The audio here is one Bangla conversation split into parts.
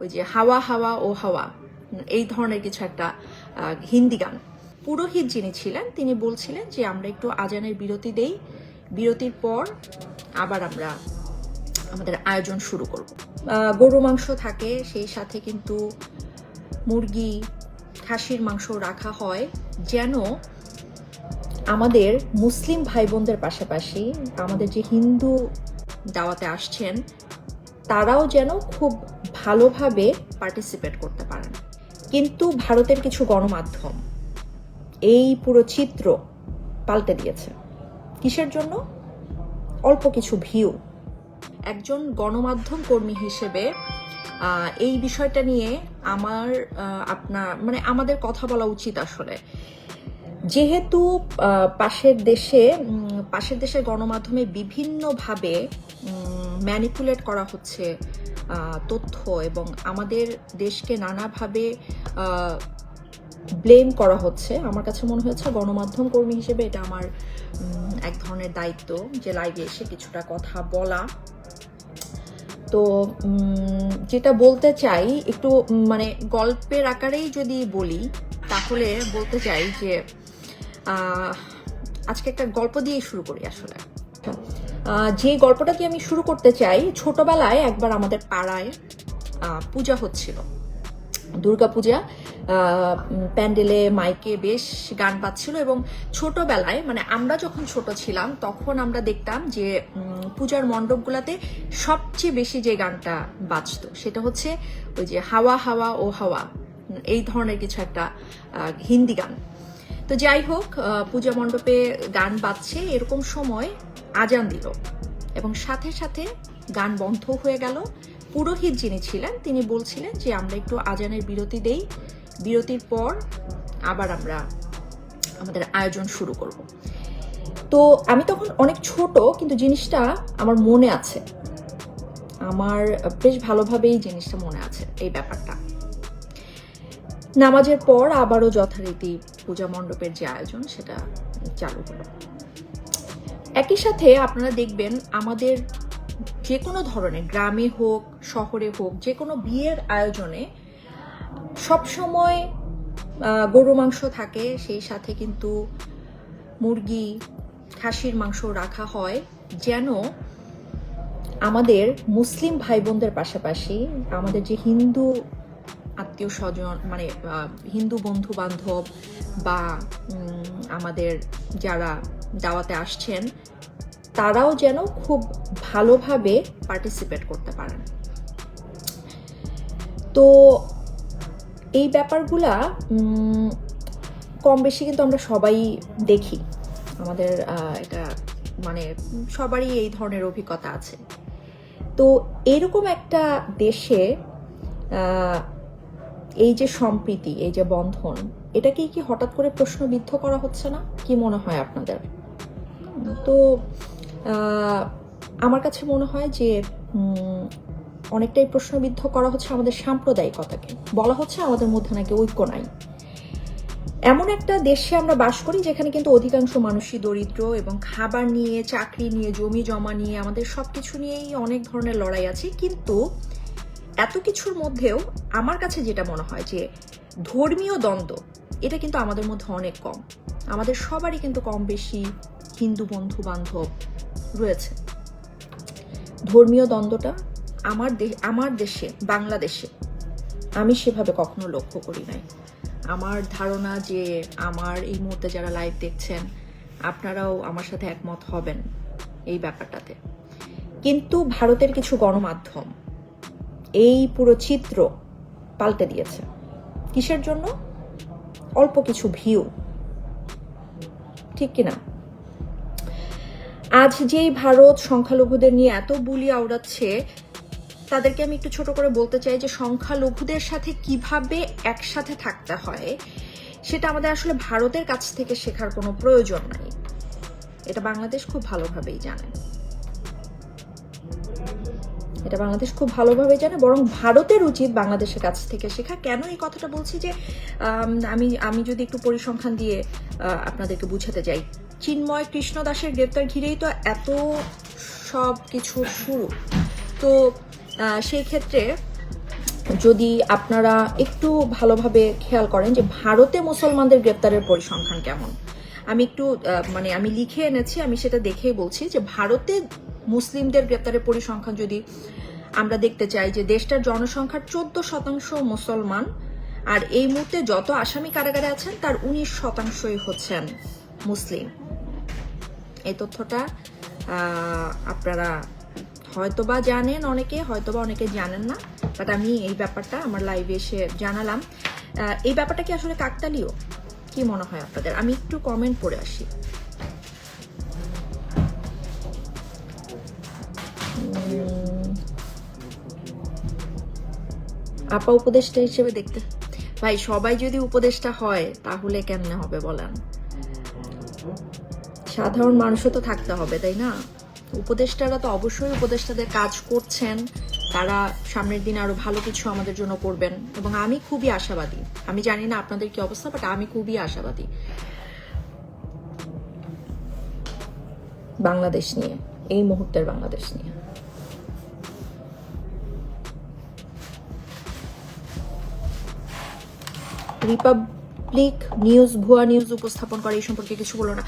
ওই যে হাওয়া হাওয়া ও হাওয়া, এই ধরনের কিছু একটা হিন্দি গান। পুরোহিত যিনি ছিলেন, তিনি বলছিলেন যে আমরা একটু আজানের বিরতি দেই, বিরতির পর আবার আমরা আমাদের আয়োজন শুরু করব। গরু মাংস থাকে, সেই সাথে কিন্তু মুরগি, খাসির মাংস রাখা হয়, যেন আমাদের মুসলিম ভাই বোনদের পাশাপাশি আমাদের যে হিন্দু দাওয়াতে আসছেন, তারাও যেন খুব ভালোভাবে পার্টিসিপেট করতে পারেন। কিন্তু ভারতের কিছু গণমাধ্যম এই পুরো চিত্র পাল্টে দিয়েছে। কিসের জন্য? অল্প কিছু ভিউ একজন গণমাধ্যম কর্মী হিসেবে এই বিষয়টা নিয়ে আমার আপনার মানে আমাদের কথা বলা উচিত আসলে। যেহেতু পাশের দেশে পাশের দেশের গণমাধ্যমে বিভিন্নভাবে ম্যানিপুলেট করা হচ্ছে তথ্য এবং আমাদের দেশকে নানাভাবে ব্লেম করা হচ্ছে। আমার কাছে মনে হয়েছে গণমাধ্যম কর্মী হিসেবে এটা আমার এক ধরনের দায়িত্ব যে লাইভে এসে কিছুটা কথা বলা। তো যেটা বলতে চাই, একটু মানে গল্পের আকারেই যদি বলি, তাহলে বলতে চাই যে আজকে একটা গল্প দিয়ে শুরু করি আসলে। যে গল্পটা দিয়ে আমি শুরু করতে চাই ছোটবেলায় একবার আমাদের পাড়ায় পূজা হচ্ছিল। দুর্গাপূজা আহ, উম, প্যান্ডেলে মাইকে বেশ গান বাজছিল এবং ছোটবেলায় মানে আমরা যখন ছোট ছিলাম তখন আমরা দেখতাম যে পূজার মণ্ডপগুলোতে সবচেয়ে বেশি যে গানটা বাজতো সেটা হচ্ছে ওই যে হাওয়া হাওয়া ও হাওয়া এই ধরনের কিছু একটা হিন্দি গান। তো যাই হোক পূজা মণ্ডপে গান বাজছে এরকম সময় আজান দিল এবং সাথে সাথে গান বন্ধ হয়ে গেল। পুরোহিত যিনি ছিলেন, তিনি বলছিলেন যে আমরা একটু আজানের বিরতি দেই। বিরতির পর আবার আমরা আমাদের আয়োজন শুরু করব। তো আমি তখন অনেক ছোট, কিন্তু জিনিসটা আমার মনে আছে। আমার বেশ ভালোভাবেই জিনিসটা মনে আছে, এই ব্যাপারটা। নামাজের পর আবারও যথারীতি পূজা মণ্ডপের যে আয়োজন, সেটা চালু হলো। একই সাথে আপনারা দেখবেন আমাদের যে কোনো ধরনের, গ্রামে হোক, শহরে হোক যে কোনো বিয়ের আয়োজনে সবসময় গরু মাংস থাকে, সেই সাথে কিন্তু মুরগি, খাসির মাংস রাখা হয়, যেন আমাদের মুসলিম ভাই বোনদের পাশাপাশি আমাদের যে হিন্দু আত্মীয় স্বজন মানে হিন্দু বন্ধু বান্ধব বা আমাদের যারা দাওয়াতে আসছেন, তারাও যেন খুব ভালোভাবে পার্টিসিপেট করতে পারেন। তো এই ব্যাপারগুলা কম বেশি কিন্তু আমরা সবাই দেখি। আমাদের এটা মানে সবারই এই ধরনের অভিজ্ঞতা আছে। তো এরকম একটা দেশে এই যে সম্প্রীতি, এই যে বন্ধন এটাকে কি হঠাৎ করে প্রশ্নবিদ্ধ করা হচ্ছে না? কি মনে হয় আপনাদের? তো আমার কাছে মনে হয় যে অনেকটাই প্রশ্নবিদ্ধ করা হচ্ছে আমাদের সাম্প্রদায়িকতাকে। বলা হচ্ছে আমাদের মধ্যে নাকি ঐক্য নাই। এমন একটা দেশে আমরা বাস করি যেখানে কিন্তু অধিকাংশ মানুষই দরিদ্র এবং খাবার নিয়ে, চাকরি নিয়ে জমি জমা নিয়ে, আমাদের সবকিছু নিয়েই অনেক ধরনের লড়াই আছে। কিন্তু এত কিছুর মধ্যেও আমার কাছে যেটা মনে হয় যে ধর্মীয় দ্বন্দ্ব, এটা কিন্তু আমাদের মধ্যে অনেক কম। আমাদের সবারই কিন্তু কম বেশি হিন্দু বন্ধু বান্ধব রয়েছে। ধর্মীয় দ্বন্দ্বটা আমার আমার দেশে, বাংলাদেশে আমি সেভাবে কখনো লক্ষ্য করি নাই। আমার ধারণা যে আমার এই মুহূর্তে যারা লাইভ দেখছেন, আপনারাও আমার সাথে একমত হবেন এই ব্যাপারটাতে। কিন্তু ভারতের কিছু গণমাধ্যম এই পুরো চিত্র পাল্টে দিয়েছে। কিসের জন্য? অল্প কিছু ভিউ ঠিক কিনা? আজ যেই ভারত সংখ্যালঘুদের নিয়ে এত বুলি আওড়াচ্ছে, তাদেরকে আমি একটু ছোট করে বলতে চাই যে সংখ্যালঘুদের সাথে কীভাবে একসাথে থাকতে হয়, সেটা আমাদের আসলে ভারতের কাছ থেকে শেখার কোনো প্রয়োজন নাই। এটা বাংলাদেশ খুব ভালোভাবেই জানে। এটা বাংলাদেশ খুব ভালোভাবে জানে, বরং ভারতের উচিত বাংলাদেশের কাছ থেকে শেখা। কেন এই কথাটা বলছি যে, আমি আমি যদি একটু পরিসংখ্যান দিয়ে আপনাদেরকে বুঝাতে যাই। চিন্ময় কৃষ্ণ দাসের গ্রেপ্তার ঘিরেই তো এত সব কিছু শুরু। তো সেই ক্ষেত্রে যদি আপনারা একটু ভালোভাবে খেয়াল করেন যে ভারতে মুসলমানদের গ্রেপ্তারের পরিসংখ্যান কেমন? আমি একটু মানে আমি লিখে এনেছি, আমি সেটা দেখেই বলছি যে ভারতে মুসলিমদের গ্রেপ্তারের পরিসংখ্যান যদি আমরা দেখতে চাই যে দেশটার জনসংখ্যার চোদ্দ শতাংশ মুসলমান, আর এই মুহূর্তে যত আসামি কারাগারে আছেন, তার উনিশ শতাংশই হচ্ছেন মুসলিম। এই তথ্যটা আপনারা হয়তোবা জানেন অনেকে, হয়তোবা অনেকে জানেন না বাট আমি এই ব্যাপারটা আমার লাইভে এসে জানালাম। এই ব্যাপারটা কি আসলে কাকতালীয়? কি মনে হয় আপনাদের? আমি একটু কমেন্ট পড়ে আসি। আপা উপদেষ্টা হিসেবে দেখতে ভাই, সবাই যদি উপদেষ্টা হয়, তাহলে কেমনে হবে বলেন? সাধারণ মানুষও তো থাকতে হবে, তাই না? উপদেষ্টারা তো অবশ্যই উপদেষ্টাদের কাজ করছেন। তারা সামনের দিনে আরও ভালো কিছু আমাদের জন্য করবেন। এবং আমি খুবই আশাবাদী। আমি জানি না আপনাদের কি অবস্থা বাট আমি খুবই আশাবাদী। বাংলাদেশ নিয়ে, এই মুহূর্তের বাংলাদেশ নিয়ে। রিপাবলিক নিউজ, ভুয়া নিউজ উপস্থাপন করে, এই সম্পর্কে কিছু বলো না।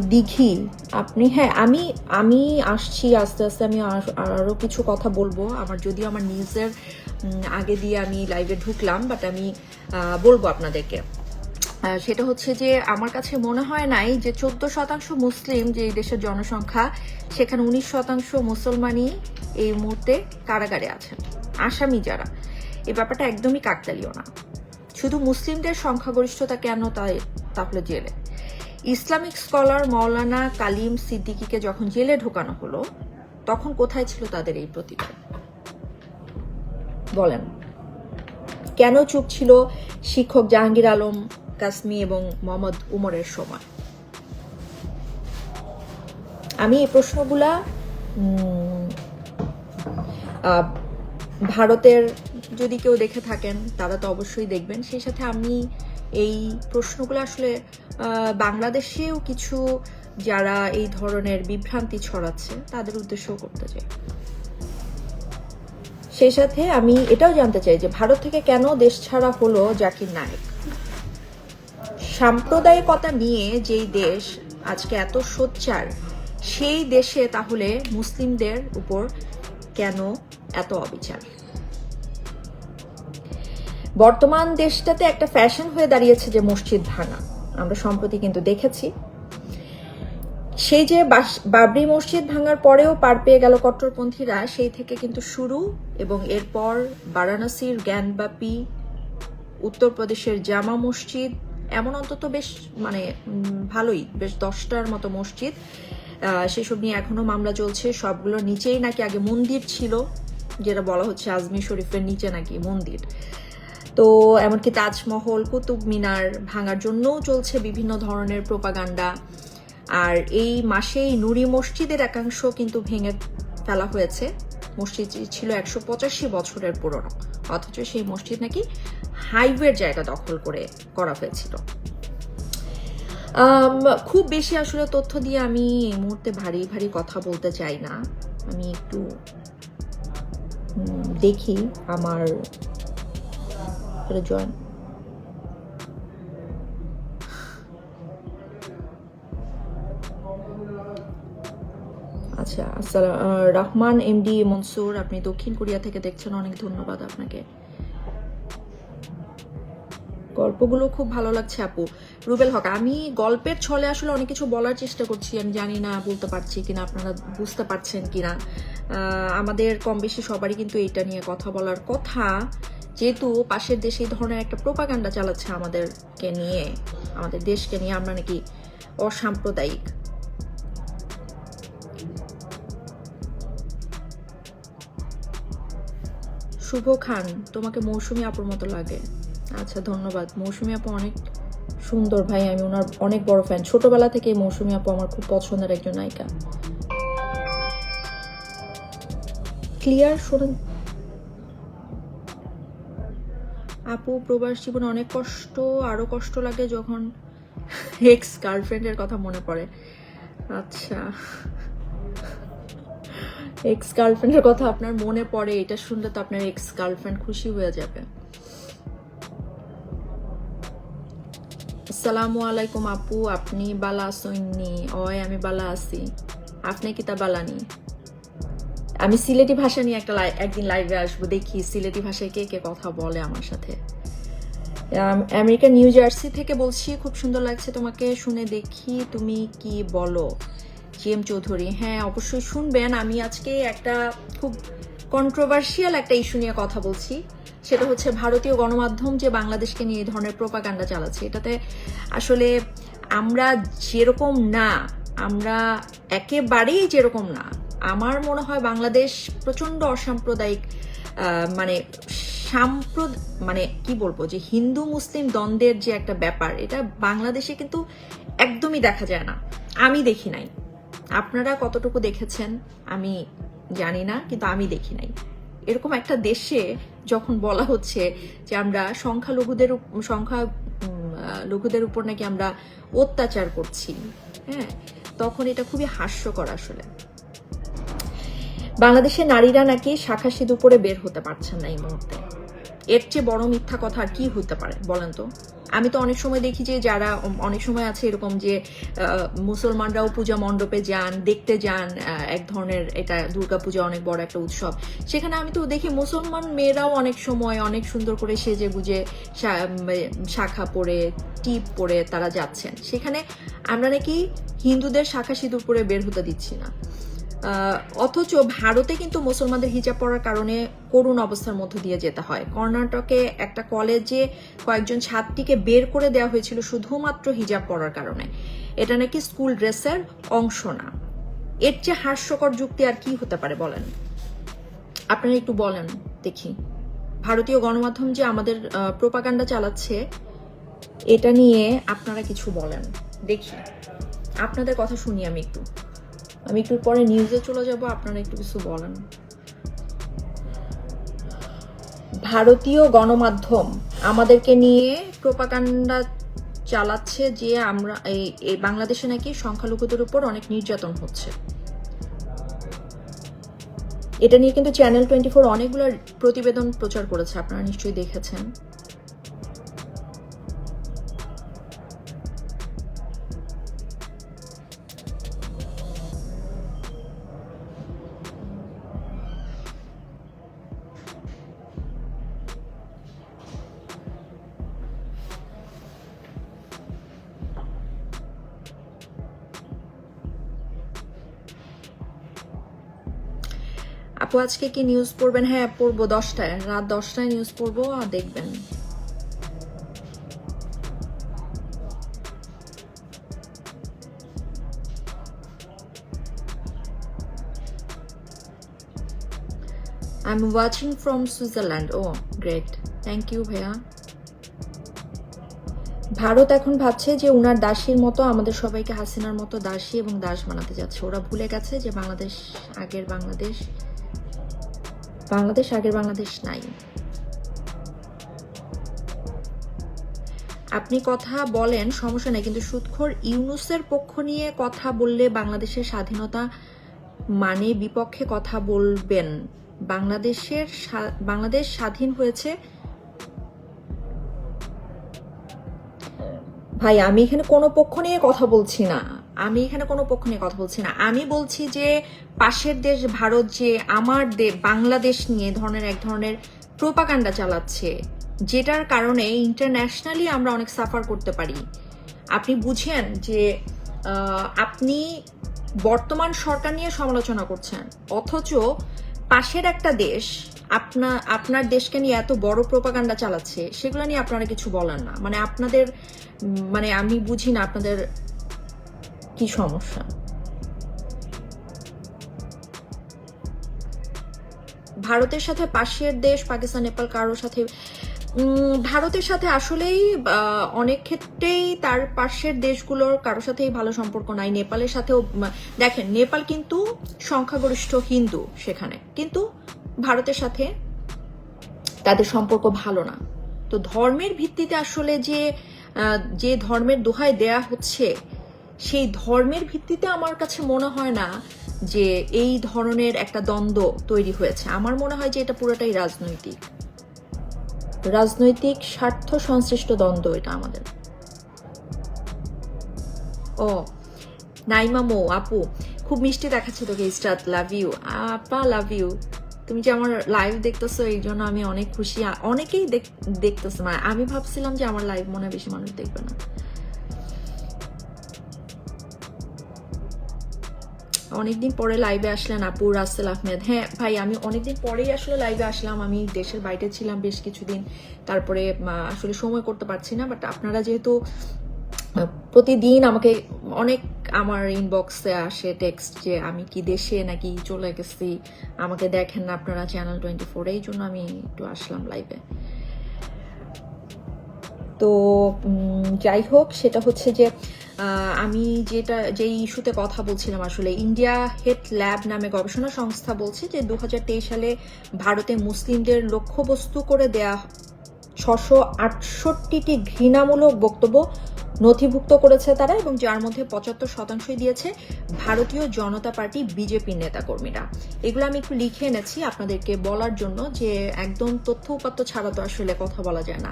দিঘি। আপনি হ্যাঁ আমি আমি আসছি, আস্তে আস্তে আমি আর- আরও কিছু কথা বলব। আমার যদিও আমার নিউজের আগে দিয়ে আমি লাইভে ঢুকলাম বাট আমি বলব আপনাদেরকে। সেটা হচ্ছে যে, আমার কাছে মনে হয় নাই যে চোদ্দ শতাংশ মুসলিম যে এই দেশের জনসংখ্যা, সেখানে উনিশ শতাংশ মুসলমানই এই মুহূর্তে কারাগারে আছেন, আসামি যারা। এই ব্যাপারটা একদমই কাকতালীয় না। শুধু মুসলিমদের সংখ্যাগরিষ্ঠতা কেন তাই, তাহলে জেলে? ইসলামিক স্কলার মৌলানা কালিম সিদ্দিকীকে যখন জেলে ঢোকানো হলো, তখন কোথায় ছিল তাদের এই প্রতিবাদ? বলেন। কেন চুপ ছিল শিক্ষক জাহাঙ্গীর আলম কাসমি এবং মোহাম্মদ উমরের সময়? আমি এই প্রশ্নগুলা ভারতের যদি কেউ দেখে থাকেন, তারা তো অবশ্যই দেখবেন। সেই সাথে আমি এই প্রশ্নগুলো আসলে বাংলাদেশেও কিছু যারা এই ধরনের বিভ্রান্তি ছড়াচ্ছে, তাদের উদ্দেশ্যও করতে চাই। সেই সাথে আমি এটাও জানতে চাই যে, ভারত থেকে কেন দেশ ছাড়া হলো জাকির নায়েক? সাম্প্রদায়িকতা নিয়ে যেই দেশ আজকে এত সোচ্চার, সেই দেশে তাহলে মুসলিমদের উপর কেন এত অবিচার? বর্তমান দেশটাতে একটা ফ্যাশন হয়ে দাঁড়িয়েছে যে মসজিদ ভাঙা। আমরা সম্প্রতি কিন্তু দেখেছি। সেই যে বাবরি মসজিদ ভাঙার পরেও পার পেয়ে গেল কট্টরপন্থীরা, সেই থেকে কিন্তু শুরু এবং এরপর বারাণসীর জ্ঞানব্যাপী উত্তরপ্রদেশের জামা মসজিদ, এমন অন্তত বেশ মানে ভালোই, বেশ দশটার মতো মসজিদ। সেসব নিয়ে এখনও মামলা চলছে। সবগুলোর নিচেই নাকি আগে মন্দির ছিল, যেটা বলা হচ্ছে আজমি শরীফের নিচে নাকি মন্দির। তো এমনকি তাজমহল, কুতুব মিনার ভাঙার জন্যও চলছে বিভিন্ন ধরনের প্রোপাগান্ডা। আর এই মাসেই নুরি মসজিদের একাংশ কিন্তু ভেঙে ফেলা হয়েছে। মসজিদটি ছিল একশো পঁচাশি বছরের পুরনো, অথচ সেই মসজিদ নাকি হাইওয়ের জায়গা দখল করে করা হয়েছিল। খুব বেশি আসলে তথ্য দিয়ে আমি এই মুহূর্তে ভারী ভারী কথা বলতে চাই না। আমি একটু দেখি আমার জয়েন আচ্ছা আসসালাম রহমান এমডি মনসুর, আপনি দক্ষিণ কোরিয়া থেকে দেখছেন, অনেক ধন্যবাদ আপনাকে। গল্পগুলো খুব ভালো লাগছে, আপু। রুবেল হক, আমি গল্পের ছলে আসলে অনেক কিছু বলার চেষ্টা করছি, আমি জানি না, বলতে পারছি কিনা, আপনারা বুঝতে পারছেন কিনা। আমাদের কম বেশি সবারই কিন্তু এটা নিয়ে কথা বলার কথা। যেহেতু পাশের দেশে এই ধরনের একটা প্রোপাগান্ডা চালাচ্ছে আমাদেরকে নিয়ে, আমাদের দেশকে নিয়ে আমরা নাকি অসাম্প্রদায়িক। শুভ খান, তোমাকে মৌসুমী আপুর মতো লাগে। আচ্ছা ধন্যবাদ। মৌসুমী আপু অনেক সুন্দর ভাই, আমি ওনার অনেক বড় ফ্যান ছোটবেলা থেকে মৌসুমী আপু আমার খুব পছন্দের একজন নায়িকা। ক্লিয়ার? শোনেন। আপু, প্রবাস জীবনে অনেক কষ্ট, আরও কষ্ট লাগে যখন এক্স গার্লফ্রেন্ডের কথা মনে পড়ে। আচ্ছা। এক্স গার্লফ্রেন্ডের কথা আপনার মনে পড়ে, এটা শুনলে তো আপনার এক্স গার্লফ্রেন্ড খুশি হয়ে যাবে। আসসালামু আলাইকুম আপু, আপনি বালা আসইননি ওই আমি বালা আছি। আপনি কি তা বালানি আমি সিলেটি ভাষা নিয়ে একটা একদিন লাইভে আসব দেখি সিলেটি ভাষায় কে কে কথা বলে আমার সাথে। আম, আমেরিকা নিউ জার্সি থেকে বলছি খুব সুন্দর লাগছে তোমাকে শুনে দেখি তুমি কি বলো। জি এম চৌধুরী হ্যাঁ অবশ্যই শুনবেন। আমি আজকে একটা খুব কন্ট্রোভার্সিয়াল একটা ইস্যু নিয়ে কথা বলছি। সেটা হচ্ছে ভারতীয় গণমাধ্যম যে বাংলাদেশকে নিয়ে এই ধরনের প্রোপাগান্ডা চালাচ্ছে। এটাতে আসলে আমরা যেরকম না আমরা একেবারেই যেরকম না আমার মনে হয় বাংলাদেশ প্রচণ্ড অসাম্প্রদায়িক মানে সাম্প্রদ মানে কি বলব যে হিন্দু মুসলিম দ্বন্দ্বের যে একটা ব্যাপার, এটা বাংলাদেশে কিন্তু একদমই দেখা যায় না। আমি দেখি নাই। আপনারা কতটুকু দেখেছেন আমি জানি না, কিন্তু আমি দেখি নাই। এরকম একটা দেশে যখন বলা হচ্ছে যে আমরা সংখ্যালঘুদের সংখ্যা লঘুদের উপর নাকি আমরা অত্যাচার করছি হ্যাঁ তখন এটা খুবই হাস্যকর আসলে। বাংলাদেশের নারীরা নাকি শাখা সিঁদুর পরে বের হতে পারছেন না এই মুহূর্তে। এর চেয়ে বড় মিথ্যা কথা আর কি হতে পারে, বলেন তো? আমি তো অনেক সময় দেখি যে যারা, অনেক সময় আছে এরকম যে মুসলমানরাও পূজা মণ্ডপে যান, দেখতে যান এক ধরনের এটা দুর্গাপূজা অনেক বড় একটা উৎসব। সেখানে আমি তো দেখি মুসলমান মেয়েরাও অনেক সময় অনেক সুন্দর করে সেজে গুজে শাখা পরে, টিপ পরে তারা যাচ্ছেন। সেখানে আমরা নাকি হিন্দুদের শাখা সিঁদুর পরে বের হতে দিচ্ছি না। অথচ ভারতে কিন্তু মুসলমানদের হিজাব পড়ার কারণে করুণ অবস্থার মধ্য দিয়ে যেতে হয়। কর্ণাটকে একটা কলেজে কয়েকজন ছাত্রীকে বের করে দেওয়া হয়েছিল শুধুমাত্র হিজাব পড়ার কারণে। এটা নাকি স্কুল ড্রেসের অংশ না। এর চেয়ে হাস্যকর যুক্তি আর কি হতে পারে বলেন? আপনারা একটু বলেন, দেখি। ভারতীয় গণমাধ্যম যে আমাদের প্রোপাগান্ডা চালাচ্ছে, এটা নিয়ে আপনারা কিছু বলেন। দেখি। আপনাদের কথা শুনি আমি একটু। আমি একটু পরে নিউজে চলে যাব, আপনারা একটু কিছু বলেন। ভারতীয় গণমাধ্যম আমাদেরকে নিয়ে প্রোপাগান্ডা চালাচ্ছে যে আমরা এই বাংলাদেশে নাকি সংখ্যালঘুদের উপর অনেক নির্যাতন হচ্ছে। এটা নিয়ে কিন্তু চ্যানেল টোয়েন্টি ফোর অনেকগুলো প্রতিবেদন প্রচার করেছে, আপনারা নিশ্চয়ই দেখেছেন। আজকে কি নিউজ পড়বেন? হ্যাঁ পড়ব দশটায়। রাত দশটায় নিউজ পড়ব, আর দেখবেন। I am watching from Switzerland O great thank you ভাইয়া। ভারত এখন ভাবছে যে উনার দাসীর মতো, আমাদের সবাইকে হাসিনার মতো দাসী এবং দাস বানাতে যাচ্ছে। ওরা ভুলে গেছে যে বাংলাদেশ, আগের বাংলাদেশ বাংলাদেশ আগের বাংলাদেশ নাই। আপনি কথা বলেন, সমস্যা নেই, কিন্তু সুৎখোর ইউনুসের পক্ষ নিয়ে কথা বললে বাংলাদেশের স্বাধীনতা মানে বিপক্ষে কথা বলবেন। বাংলাদেশের বাংলাদেশ স্বাধীন হয়েছে। ভাই, আমি এখানে কোনো পক্ষ নিয়ে কথা বলছি না। আমি এখানে কোনো পক্ষ নিয়ে কথা বলছি না। আমি বলছি যে পাশের দেশ ভারত যে আমার বাংলাদেশ নিয়ে ধরনের এক ধরনের প্রোপাগান্ডা চালাচ্ছে, যেটার কারণে ইন্টারন্যাশনালি আমরা অনেক সাফার করতে পারি। আপনি বুঝেন যে আপনি বর্তমান সরকার নিয়ে সমালোচনা করছেন, অথচ পাশের একটা দেশ আপনা, আপনার দেশকে নিয়ে এত বড় প্রোপাগান্ডা চালাচ্ছে, সেগুলো নিয়ে আপনারা কিছু বলেন না। মানে আপনাদের মানে আমি বুঝি না আপনাদের কি সমস্যা? ভারতের সাথে পাশের দেশ, পাকিস্তান, নেপাল কারোর সাথে ভারতের সাথে আসলেই অনেক ক্ষেত্রেই তার পাশের দেশগুলোর কারোর সাথেই ভালো সম্পর্ক নাই। নেপালের সাথেও দেখেন, নেপাল কিন্তু সংখ্যাগরিষ্ঠ হিন্দু সেখানে। কিন্তু ভারতের সাথে তাদের সম্পর্ক ভালো না। তো ধর্মের ভিত্তিতে আসলে যে যে ধর্মের দোহাই দেয়া হচ্ছে সেই ধর্মের ভিত্তিতে আমার কাছে মনে হয় না যে এই ধরনের একটা দ্বন্দ্ব তৈরি হয়েছে। আমার মনে হয় যে এটা পুরোটাই রাজনৈতিক। রাজনৈতিক স্বার্থ সংশ্লিষ্ট দ্বন্দ্ব এটা আমাদের। ও, নাইমা মো, আপু, খুব মিষ্টি দেখাচ্ছে তোকে ইস্টাত লাভ ইউ। আপা, লাভ ইউ। তুমি যে আমার লাইভ দেখতেছো, এই জন্য আমি অনেক খুশি। অনেকেই দেখ- দেখতেছে মানে আমি ভাবছিলাম যে আমার লাইভ মনে বেশি মানুষ দেখবে না। অনেকদিন পরে লাইভে আসলেন আপু, রাসেল আহমেদ। হ্যাঁ ভাই, আমি অনেকদিন পরেই আসলে লাইভে আসলাম। আমি দেশের বাইরে ছিলাম বেশ কিছুদিন। তারপরে আসলে সময় করতে পারছি না বাট আপনারা যেহেতু প্রতিদিন আমাকে অনেক আমার ইনবক্সে আসে টেক্সট যে আমি কি দেশে নাকি চলে গেছি, আমাকে দেখেন না আপনারা চ্যানেল টোয়েন্টি ফোর এই জন্য আমি একটু আসলাম লাইভে তো যাই হোক, সেটা হচ্ছে যে আমি যেটা যে ইস্যুতে কথা বলছিলাম আসলে, ইন্ডিয়া হেড ল্যাব নামে গবেষণা সংস্থা বলছে যে দুহাজার তেইশ সালে ভারতে মুসলিমদের লক্ষ্যবস্তু করে দেয়া ছশো আটষট্টিটি ঘৃণামূলক বক্তব্য নথিভুক্ত করেছে তারা এবং যার মধ্যে পঁচাত্তর শতাংশই দিয়েছে ভারতীয় জনতা পার্টি বিজেপির নেতাকর্মীরা। এগুলো আমি একটু লিখে এনেছি আপনাদেরকে বলার জন্য যে একদম তথ্য উপাত্ত ছাড়া তো আসলে কথা বলা যায় না।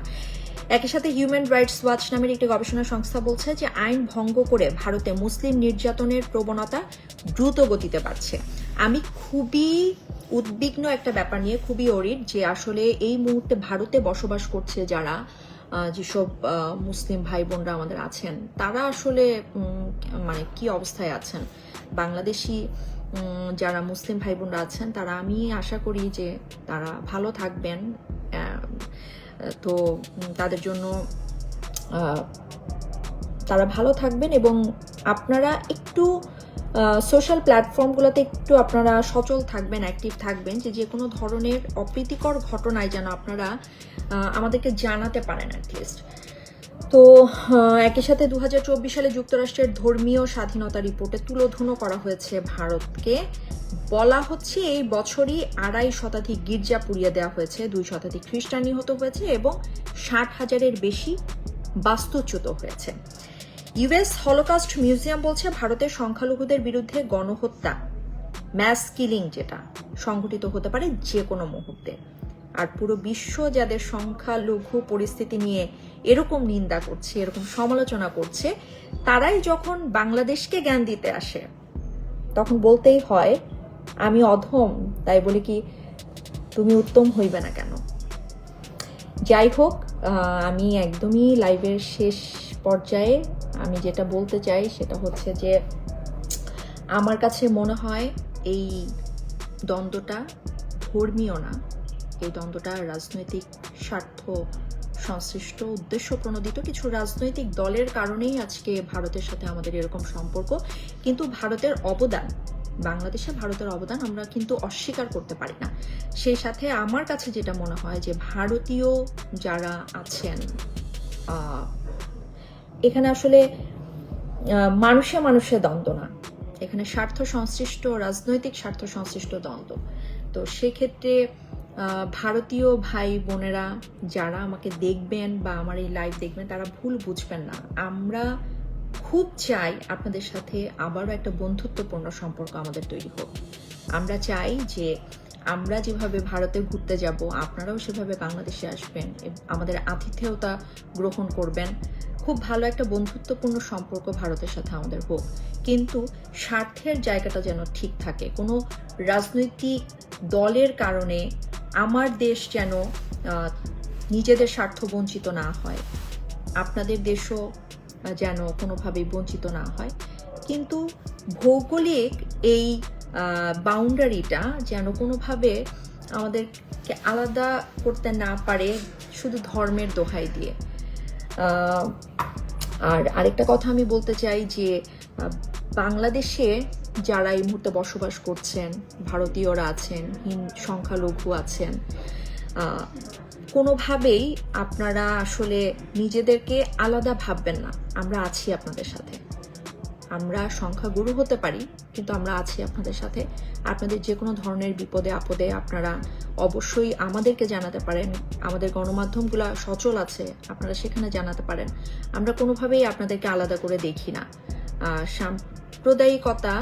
একই সাথে হিউম্যান রাইটস ওয়াচ নামের একটি গবেষণা সংস্থা বলছে যে আইন ভঙ্গ করে ভারতে মুসলিম নির্যাতনের প্রবণতা দ্রুত গতিতে বাড়ছে। আমি খুবই উদ্বিগ্ন একটা ব্যাপার নিয়ে, খুবই অরিড যে আসলে এই মুহূর্তে ভারতে বসবাস করছে যারা যেসব মুসলিম ভাই বোনরা আমাদের আছেন, তারা আসলে মানে কি অবস্থায় আছেন? বাংলাদেশি যারা মুসলিম ভাই বোনরা আছেন, তারা আমি আশা করি যে তারা ভালো থাকবেন তো তাদের জন্য তারা ভালো থাকবেন এবং আপনারা একটু সোশ্যাল প্ল্যাটফর্মগুলোতে একটু আপনারা সচল থাকবেন অ্যাক্টিভ থাকবেন যে যে কোনো ধরনের অপ্রীতিকর ঘটনায় যেন আপনারা আমাদেরকে জানাতে পারেন অ্যাটলিস্ট তো একই সাথে দু হাজার চব্বিশ সালে যুক্তরাষ্ট্রের ধর্মীয় স্বাধীনতা রিপোর্টে তুলোধুনো করা হয়েছে ভারতকে। বলা হচ্ছে এই বছরই আড়াই শতাধিক গির্জা পুড়িয়ে দেওয়া হয়েছে, দুই শতাধিক খ্রিস্টান নিহত হয়েছে এবং ষাট হাজারের বেশি বাস্তুচ্যুত হয়েছে। ইউএস হলোকাস্ট মিউজিয়াম বলছে ভারতের সংখ্যালঘুদের বিরুদ্ধে গণহত্যা, ম্যাস কিলিং যেটা সংঘটিত হতে পারে যে কোনো মুহূর্তে। আর পুরো বিশ্ব যাদের সংখ্যালঘু পরিস্থিতি নিয়ে এরকম নিন্দা করছে, এরকম সমালোচনা করছে, তারাই যখন বাংলাদেশকে জ্ঞান দিতে আসে, তখন বলতেই হয় আমি অধম, তাই বলে কি তুমি উত্তম হইবে না কেন? যাই হোক আমি একদমই লাইভের শেষ পর্যায়ে আমি যেটা বলতে চাই সেটা হচ্ছে যে আমার কাছে মনে হয় এই দ্বন্দ্বটা ধর্মীয় না। এই দ্বন্দ্বটা রাজনৈতিক স্বার্থ সংশ্লিষ্ট, উদ্দেশ্য প্রণোদিত কিছু রাজনৈতিক দলের কারণেই আজকে ভারতের সাথে আমাদের এরকম সম্পর্ক। কিন্তু ভারতের অবদান বাংলাদেশে ভারতের অবদান আমরা কিন্তু অস্বীকার করতে পারি না। সেই সাথে আমার কাছে যেটা মনে হয় যে ভারতীয় যারা আছেন এখানে আসলে মানুষে মানুষে দ্বন্দ্ব না। এখানে স্বার্থ সংশ্লিষ্ট, রাজনৈতিক স্বার্থ সংশ্লিষ্ট দ্বন্দ্ব। তো সেক্ষেত্রে ভারতীয় ভাই বোনেরা যারা আমাকে দেখবেন বা আমার এই লাইভ দেখবেন, তারা ভুল বুঝবেন না। আমরা খুব চাই আপনাদের সাথে আবারও একটা বন্ধুত্বপূর্ণ সম্পর্ক আমাদের তৈরি হোক। আমরা চাই যে আমরা যেভাবে ভারতে ঘুরতে যাব, আপনারাও সেভাবে বাংলাদেশে আসবেন আমাদের আতিথেয়তা গ্রহণ করবেন। খুব ভালো একটা বন্ধুত্বপূর্ণ সম্পর্ক ভারতের সাথে আমাদের হোক। কিন্তু স্বার্থের জায়গাটা যেন ঠিক থাকে। কোনো রাজনৈতিক দলের কারণে আমার দেশ যেন নিজেদের স্বার্থ বঞ্চিত না হয়। আপনাদের দেশও যেন কোনোভাবেই বঞ্চিত না হয়। কিন্তু ভৌগোলিক এই বাউন্ডারিটা যেন কোনোভাবে আমাদেরকে আলাদা করতে না পারে শুধু ধর্মের দোহাই দিয়ে। আর আরেকটা কথা আমি বলতে চাই যে বাংলাদেশে যারা এই মুহূর্তে বসবাস করছেন, ভারতীয়রা আছেন সংখ্যালঘু আছেন কোনোভাবেই আপনারা আসলে নিজেদেরকে আলাদা ভাববেন না। আমরা আছি আপনাদের সাথে। আমরা সংখ্যাগুরু হতে পারি, কিন্তু আমরা আছি আপনাদের সাথে। আপনাদের যে কোনো ধরনের বিপদে, আপদে আপনারা অবশ্যই আমাদেরকে জানাতে পারেন। আমাদের গণমাধ্যমগুলো সচল আছে, আপনারা সেখানে জানাতে পারেন। আমরা কোনোভাবেই আপনাদেরকে আলাদা করে দেখি না। সাম্প্রদায়িকতা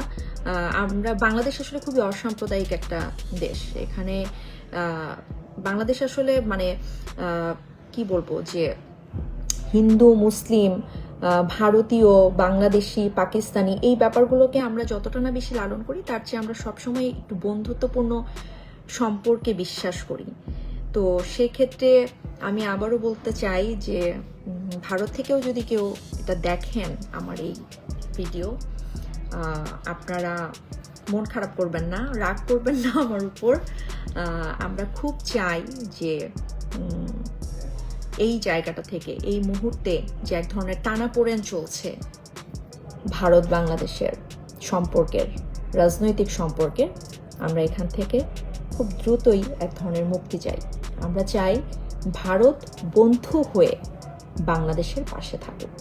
আমরা বাংলাদেশ আসলে খুবই অসাম্প্রদায়িক একটা দেশ। এখানে বাংলাদেশ আসলে মানে কি বলব যে, হিন্দু, মুসলিম ভারতীয়, বাংলাদেশি, পাকিস্তানি এই ব্যাপারগুলোকে আমরা যতটা না বেশি লালন করি, তার চেয়ে আমরা সবসময় একটু বন্ধুত্বপূর্ণ সম্পর্কে বিশ্বাস করি। তো সেক্ষেত্রে আমি আবারও বলতে চাই যে ভারত থেকেও যদি কেউ এটা দেখেন আমার এই ভিডিও আপনারা মন খারাপ করবেন না, রাগ করবেন না আমার উপর। আমরা খুব চাই যে এই জায়গাটা থেকে, এই মুহূর্তে যে এক ধরনের টানাপোড়েন চলছে ভারত বাংলাদেশের সম্পর্কের, রাজনৈতিক সম্পর্কে আমরা এখান থেকে খুব দ্রুতই এক ধরনের মুক্তি চাই। আমরা চাই ভারত বন্ধু হয়ে বাংলাদেশের পাশে থাকুক।